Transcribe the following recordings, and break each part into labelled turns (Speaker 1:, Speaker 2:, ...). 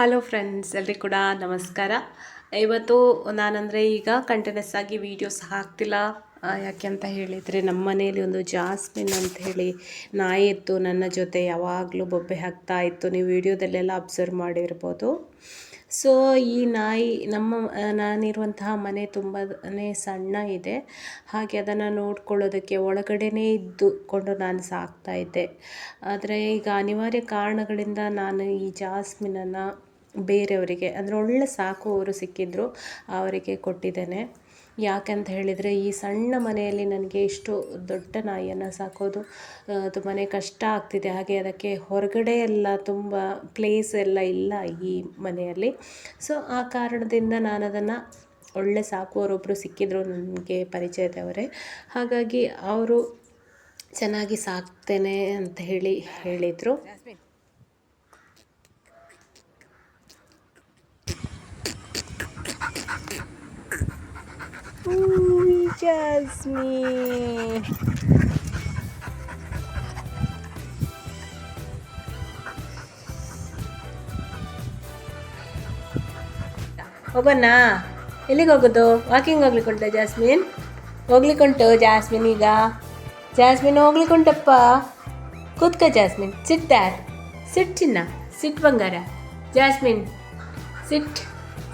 Speaker 1: Hello friends ಎಲ್ರಿಗೂ ಕೂಡ ನಮಸ್ಕಾರ. ಇವತ್ತು ನಾನಂದರೆ ಈಗ ಕಂಟಿನ್ಯೂಸ್ ಆಗಿ ವೀಡಿಯೋಸ್ ಹಾಕ್ತಿಲ್ಲ. ಯಾಕೆ ಅಂತ ಹೇಳಿದರೆ ನಮ್ಮ ಮನೆಯಲ್ಲಿ ಒಂದು ಜಾಸ್ಮಿನ್ ಅಂತ ಹೇಳಿ ನಾಯಿ ಇತ್ತು. ನನ್ನ ಜೊತೆ ಯಾವಾಗಲೂ ಬೊಬ್ಬೆ ಹಾಕ್ತಾ ಇತ್ತು. ನೀವು ವಿಡಿಯೋದಲ್ಲೆಲ್ಲ ಅಬ್ಸರ್ವ್ ಮಾಡಿರ್ಬೋದು. ಸೊ ಈ ನಾಯಿ, ನಮ್ಮ ನಾನಿರುವಂತಹ ಮನೆ ತುಂಬಾ ಸಣ್ಣ ಇದೆ. ಹಾಗೆ ಅದನ್ನು ನೋಡ್ಕೊಳ್ಳೋದಕ್ಕೆ ಒಳಗಡೆನೇ ಇದ್ದುಕೊಂಡು ನಾನು ಸಾಕ್ತಾ ಇದ್ದೆ. ಆದರೆ ಈಗ ಅನಿವಾರ್ಯ ಕಾರಣಗಳಿಂದ ನಾನು ಈ ಜಾಸ್ಮಿನನ್ನು ಬೇರೆಯವರಿಗೆ, ಅಂದರೆ ಒಳ್ಳೆ ಸಾಕುವವರು ಸಿಕ್ಕಿದ್ರು, ಅವರಿಗೆ ಕೊಟ್ಟಿದ್ದೇನೆ. ಅಂತ ಹೇಳಿದರೆ, ಈ ಸಣ್ಣ ಮನೆಯಲ್ಲಿ ನನಗೆ ಇಷ್ಟು ದೊಡ್ಡ ನಾಯಿಯನ್ನು ಸಾಕೋದು ತುಂಬಾ ಕಷ್ಟ ಆಗ್ತಿದೆ. ಹಾಗೆ ಅದಕ್ಕೆ ಹೊರಗಡೆ ಎಲ್ಲ ತುಂಬ ಪ್ಲೇಸ್ ಎಲ್ಲ ಇಲ್ಲ ಈ ಮನೆಯಲ್ಲಿ. ಸೊ ಆ ಕಾರಣದಿಂದ ನಾನು ಅದನ್ನು ಒಳ್ಳೆ ಸಾಕುವವರೊಬ್ಬರು ಸಿಕ್ಕಿದ್ರು ನನಗೆ ಪರಿಚಯದವರೇ. ಹಾಗಾಗಿ ಅವರು ಚೆನ್ನಾಗಿ ಸಾಕ್ತೇನೆ ಅಂತ ಹೇಳಿ ಹೇಳಿದರು. ಜಾಸ್ಮಿ ಹೋಗೋಣ. ಎಲ್ಲಿಗೆ ಹೋಗೋದು? ವಾಕಿಂಗ್ ಹೋಗ್ಲಿಕ್ಕುಂಟ ಜಾಸ್ಮಿನ್? ಹೋಗ್ಲಿಕ್ಕುಂಟು ಜಾಸ್ಮಿನ್ ಈಗ. ಜಾಸ್ಮಿನ್ ಹೋಗ್ಲಿಕ್ಕುಂಟಪ್ಪ. ಕೂತ್ಕ ಜಾಸ್ಮಿನ್. ಸಿಟ್ಟ ಸಿಟ್ ಚಿನ್ನ. ಸಿಟ್ ಬಂಗಾರ. ಜಾಸ್ಮಿನ್. ಸಿಟ್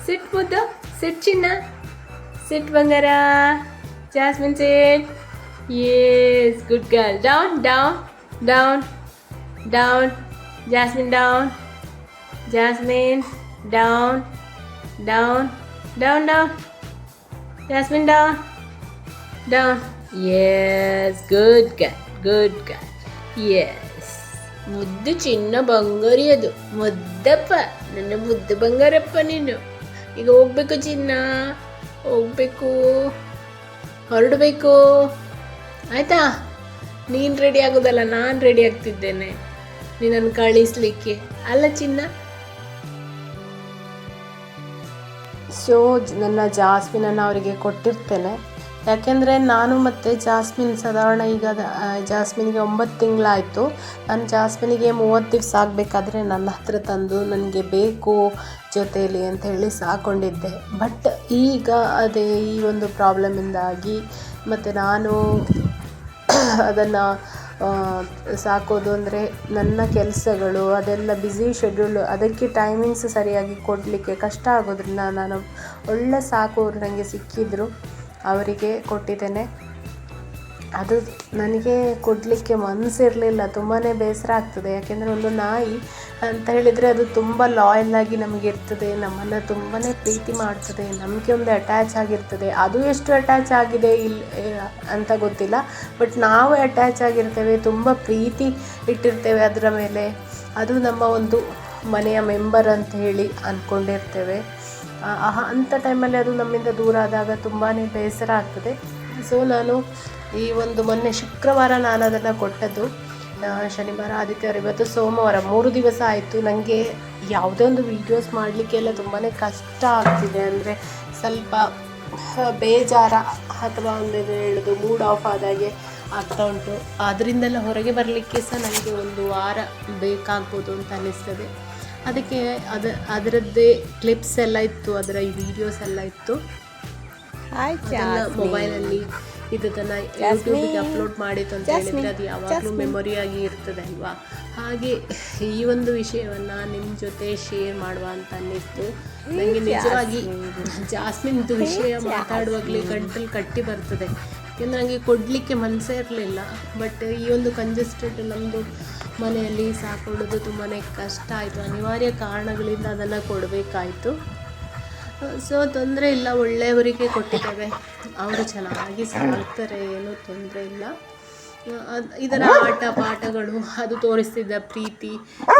Speaker 1: ಸಿಟ್ ಮುದ್ದು ಸಿಟ್ ಚಿನ್ನ. ಸಿಟ್ ಬಂಗಾರ Jasmine sit yes good girl down down down down Jasmine down Jasmine down down down down Jasmine down down yes good girl good girl yes ಮುದ್ದು ಚಿನ್ನ ಬಂಗಾರಿ ಅದು ಮುದ್ದಪ್ಪ ನನ್ನ ಮುದ್ದು ಬಂಗಾರಪ್ಪ ನೀನು ಈಗ ಹೋಗ್ಬೇಕು ಚಿನ್ನ ಹೋಗ್ಬೇಕು. ಹೊರಡಬೇಕು. ಆಯ್ತಾ? ನೀನು ರೆಡಿ ಆಗೋದಲ್ಲ, ನಾನು ರೆಡಿ ಆಗ್ತಿದ್ದೇನೆ. ನಿನ್ನನ್ನು ಕಳಿಸ್ಲಿಕ್ಕೆ. ಅಲ್ಲ, ಚಿನ್ನ? ಸೊ ನನ್ನ ಜಾಸ್ಮಿನನ್ನು ಅವರಿಗೆ ಕೊಟ್ಟಿರ್ತೇನೆ. ಯಾಕೆಂದರೆ ನಾನು ಮತ್ತು ಜಾಸ್ಮಿನ್ ಸಾಧಾರಣ ಈಗ ಜಾಸ್ಮಿನಿಗೆ ಒಂಬತ್ತು ತಿಂಗಳಾಯಿತು. ನಾನು ಜಾಸ್ಮಿನಿಗೆ ಮೂವತ್ತು ದಿವಸ ಆಗಬೇಕಾದ್ರೆ ನನ್ನ ಹತ್ರ ತಂದು ನನಗೆ ಬೇಕು ಜೊತೆಯಲ್ಲಿ ಅಂತ ಹೇಳಿ ಸಾಕೊಂಡಿದ್ದೆ. ಬಟ್ ಈಗ ಅದೇ ಈ ಒಂದು ಪ್ರಾಬ್ಲಮಿಂದಾಗಿ ಮತ್ತು ನಾನು ಅದನ್ನು ಸಾಕೋದು ಅಂದರೆ ನನ್ನ ಕೆಲಸಗಳು ಅದೆಲ್ಲ ಬ್ಯುಸಿ ಶೆಡ್ಯೂಲ್ ಅದಕ್ಕೆ ಟೈಮಿಂಗ್ಸ್ ಸರಿಯಾಗಿ ಕೊಡಲಿಕ್ಕೆ ಕಷ್ಟ ಆಗೋದ್ರಿಂದ ನಾನು ಒಳ್ಳೆ ಸಾಕೋರು ನನಗೆ ಸಿಕ್ಕಿದ್ರು. ಅವರಿಗೆ ಕೊಟ್ಟಿದ್ದೇನೆ. ಅದು ನನಗೆ ಕೊಡಲಿಕ್ಕೆ ಮನಸ್ಸಿರಲಿಲ್ಲ ತುಂಬಾ ಬೇಸರ ಆಗ್ತದೆ. ಯಾಕೆಂದರೆ ಒಂದು ನಾಯಿ ಅಂತ ಹೇಳಿದರೆ ಅದು ತುಂಬ ಲಾಯಲ್ ಆಗಿ ನಮಗೆ ಇರ್ತದೆ, ನಮ್ಮನ್ನು ತುಂಬಾ ಪ್ರೀತಿ ಮಾಡ್ತದೆ, ನಮಗೆ ಒಂದು ಅಟ್ಯಾಚ್ ಆಗಿರ್ತದೆ. ಅದು ಎಷ್ಟು ಅಟ್ಯಾಚ್ ಆಗಿದೆ ಇಲ್ಲ ಅಂತ ಗೊತ್ತಿಲ್ಲ. ಬಟ್ ನಾವು ಅಟ್ಯಾಚ್ ಆಗಿರ್ತೇವೆ, ತುಂಬ ಪ್ರೀತಿ ಇಟ್ಟಿರ್ತೇವೆ ಅದರ ಮೇಲೆ. ಅದು ನಮ್ಮ ಒಂದು ಮನೆಯ ಮೆಂಬರ್ ಅಂತ ಹೇಳಿ ಅಂದ್ಕೊಂಡಿರ್ತೇವೆ ಅಂಥ ಟೈಮಲ್ಲಿ ಅದು ನಮ್ಮಿಂದ ದೂರ ಆದಾಗ ತುಂಬಾ ಬೇಸರ ಆಗ್ತದೆ. ಸೊ ನಾನು ಈ ಒಂದು ಮೊನ್ನೆ ಶುಕ್ರವಾರ ನಾನು ಅದನ್ನು ಕೊಟ್ಟದ್ದು. ಶನಿವಾರ, ಆದಿತ್ಯವಾರ, ಇವತ್ತು ಸೋಮವಾರ, ಮೂರು ದಿವಸ ಆಯಿತು. ನನಗೆ ಯಾವುದೇ ಒಂದು ವೀಡಿಯೋಸ್ ಮಾಡಲಿಕ್ಕೆಲ್ಲ ತುಂಬಾ ಕಷ್ಟ ಆಗ್ತಿದೆ. ಅಂದರೆ ಸ್ವಲ್ಪ ಬೇಜಾರ ಅಥವಾ ಒಂದು ಹೇಳೋದು ಮೂಡ್ ಆಫ್ ಆದಾಗೆ ಆಗ್ತಾ ಉಂಟು. ಅದರಿಂದೆಲ್ಲ ಹೊರಗೆ ಬರಲಿಕ್ಕೆ ಸಹ ನನಗೆ ಒಂದು ವಾರ ಬೇಕಾಗ್ಬೋದು ಅಂತ ಅನ್ನಿಸ್ತದೆ. ಅದಕ್ಕೆ ಅದು ಅದರದ್ದೇ ಕ್ಲಿಪ್ಸ್ ಎಲ್ಲ ಇತ್ತು ಅದರ ವಿಡಿಯೋಸ್ ಎಲ್ಲ ಇತ್ತು. ಮೊಬೈಲಲ್ಲಿ ಇದನ್ನ ಯೂಟ್ಯೂಬಿಗೆ ಅಪ್ಲೋಡ್ ಮಾಡಿತ್ತು ಅಂತ ಹೇಳಿದ್ರೆ ಅದು ಯಾವಾಗಲೂ ಮೆಮೊರಿ ಆಗಿ ಇರ್ತದೆ ಅಲ್ವಾ? ಹಾಗೆ ಈ ಒಂದು ವಿಷಯವನ್ನ ನಿಮ್ಮ ಜೊತೆ ಶೇರ್ ಮಾಡುವ ಅಂತ ಅನ್ನಿಸ್ತು. ನನಗೆ ನಿಜವಾಗಿ ಜಾಸ್ಮಿನ್ದು ವಿಷಯ ಮಾತಾಡುವಾಗಲೇ ಗಂಟಲು ಕಟ್ಟಿ ಬರ್ತದೆ. ಯಾಕೆಂದ್ರೆ ನನಗೆ ಕೊಡಲಿಕ್ಕೆ ಮನಸ್ಸೇ ಇರಲಿಲ್ಲ. ಬಟ್ ಈ ಒಂದು ಕಂಜೆಸ್ಟೆಡ್ ನಮ್ಮದು ಮನೆಯಲ್ಲಿ ಸಾಕೊಳ್ಳೋದು ತುಂಬಾ ಕಷ್ಟ ಆಯಿತು. ಅನಿವಾರ್ಯ ಕಾರಣಗಳಿಂದ ಅದನ್ನು ಕೊಡಬೇಕಾಯಿತು. ಸೊ, ತೊಂದರೆ ಇಲ್ಲ. ಒಳ್ಳೆಯವರಿಗೆ ಕೊಟ್ಟಿದ್ದೇವೆ. ಅವರು ಚೆನ್ನಾಗಿ ಸಾಕ್ತಾರೆ. ಏನೂ ತೊಂದರೆ ಇಲ್ಲ. ಅದು, ಇದರ ಆಟ ಪಾಠಗಳು, ಅದು ತೋರಿಸ್ತಿದ್ದ ಪ್ರೀತಿ,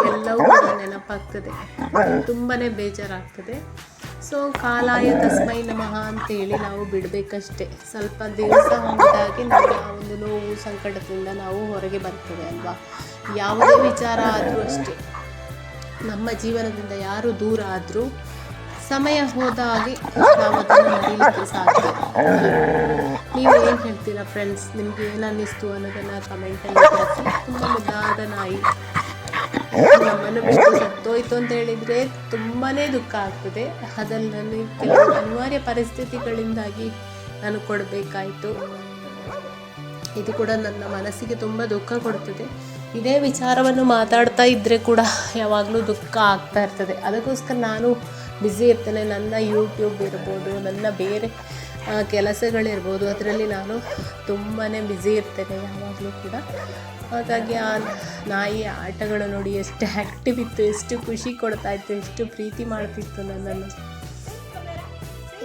Speaker 1: ಎಲ್ಲವೂ ನೆನಪಾಗ್ತದೆ. ತುಂಬಾ ಬೇಜಾರಾಗ್ತದೆ. ಸೊ, ಕಾಲಾಯ ತಸ್ಮೈ ನಮಃ ಅಂತೇಳಿ ನಾವು ಬಿಡಬೇಕಷ್ಟೇ. ಸ್ವಲ್ಪ ದಿವಸ ಹೋದಾಗೆ ನಾವು ಆ ಒಂದು ನೋವು, ಸಂಕಟದಿಂದ ನಾವು ಹೊರಗೆ ಬರ್ತೇವೆ ಅಲ್ವಾ? ಯಾವುದೇ ವಿಚಾರ ಆದರೂ ಅಷ್ಟೇ. ನಮ್ಮ ಜೀವನದಿಂದ ಯಾರು ದೂರ ಆದರೂ ಸಮಯ ಹೋದ ಹಾಗೆ ನಾವು ಅದನ್ನು ಮರೀಲಿಕ್ಕೆ ಸಾಧ್ಯ. ನೀವು ಏನು ಹೇಳ್ತೀರಾ ಫ್ರೆಂಡ್ಸ್ ನಿಮಗೆ ಏನನ್ನಿಸ್ತು ಅನ್ನೋದನ್ನು ಕಮೆಂಟಲ್ಲಿ ತುಂಬ ಮುದ್ದಾದ ನಾಯಿ. ನಮ್ಮನ್ನು ಬಿಟ್ಟು ಸತ್ತೋಯ್ತು ಅಂತ ಹೇಳಿದರೆ ತುಂಬಾ ದುಃಖ ಆಗ್ತದೆ. ಅದನ್ನು ನಾನು ಕೆಲವು ಅನಿವಾರ್ಯ ಪರಿಸ್ಥಿತಿಗಳಿಂದಾಗಿ ನಾನು ಕೊಡಬೇಕಾಯಿತು. ಇದು ಕೂಡ ನನ್ನ ಮನಸ್ಸಿಗೆ ತುಂಬ ದುಃಖ ಕೊಡ್ತದೆ. ಇದೇ ವಿಚಾರವನ್ನು ಮಾತಾಡ್ತಾ ಇದ್ದರೆ ಕೂಡ ಯಾವಾಗಲೂ ದುಃಖ ಆಗ್ತಾ ಇರ್ತದೆ. ಅದಕ್ಕೋಸ್ಕರ ನಾನು ಬ್ಯುಸಿ ಇರ್ತೇನೆ. ನನ್ನ ಯೂಟ್ಯೂಬ್ ಇರ್ಬೋದು, ನನ್ನ ಬೇರೆ ಕೆಲಸಗಳಿರ್ಬೋದು, ಅದರಲ್ಲಿ ನಾನು ತುಂಬಾ ಬ್ಯುಸಿ ಇರ್ತೇನೆ ಯಾವಾಗಲೂ ಕೂಡ. ಹಾಗಾಗಿ ಆ ನಾಯಿ ಆಟಗಳು ನೋಡಿ ಎಷ್ಟು ಆ್ಯಕ್ಟಿವ್ ಇತ್ತು, ಎಷ್ಟು ಖುಷಿ ಕೊಡ್ತಾ ಇತ್ತು, ಎಷ್ಟು ಪ್ರೀತಿ ಮಾಡ್ತಿತ್ತು ನನ್ನನ್ನು.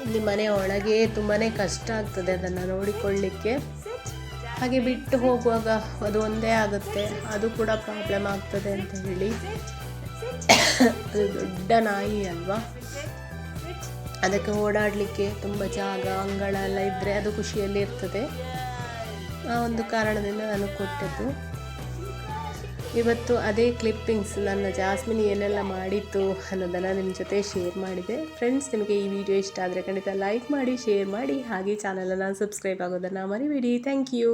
Speaker 1: ಇಲ್ಲಿ ಮನೆ ಒಳಗೆ ತುಂಬಾ ಕಷ್ಟ ಆಗ್ತದೆ ಅದನ್ನು ನೋಡಿಕೊಳ್ಳಿಕ್ಕೆ. ಹಾಗೆ ಬಿಟ್ಟು ಹೋಗುವಾಗ ಅದು ಒಂದೇ ಆಗುತ್ತೆ. ಅದು ಕೂಡ ಪ್ರಾಬ್ಲಮ್ ಆಗ್ತದೆ ಅಂತ ಹೇಳಿ. ಅದು ದೊಡ್ಡ ನಾಯಿ ಅಲ್ವಾ? ಅದಕ್ಕೆ ಓಡಾಡಲಿಕ್ಕೆ ತುಂಬ ಜಾಗ, ಅಂಗಳ ಎಲ್ಲ ಇದ್ದರೆ ಅದು ಖುಷಿಯಲ್ಲಿ ಇರ್ತದೆ. ಆ ಒಂದು ಕಾರಣದಿಂದ ನಾನು ಕೊಟ್ಟದ್ದು. ಇವತ್ತು ಅದೇ ಕ್ಲಿಪ್ಪಿಂಗ್ಸ್ ನನ್ನ ಜಾಸ್ಮಿನ್ ಏನೆಲ್ಲ ಮಾಡಿತ್ತು ಅನ್ನೋದನ್ನು ನಿಮ್ಮ ಜೊತೆ ಶೇರ್ ಮಾಡಿದೆ. ಫ್ರೆಂಡ್ಸ್ ನಿಮಗೆ ಈ ವಿಡಿಯೋ ಇಷ್ಟ ಆದರೆ ಖಂಡಿತ ಲೈಕ್ ಮಾಡಿ ಶೇರ್ ಮಾಡಿ. ಹಾಗೆ ಚಾನಲನ್ನು ಸಬ್ಸ್ಕ್ರೈಬ್ ಆಗೋದನ್ನು ಮರಿಬೇಡಿ. Thank you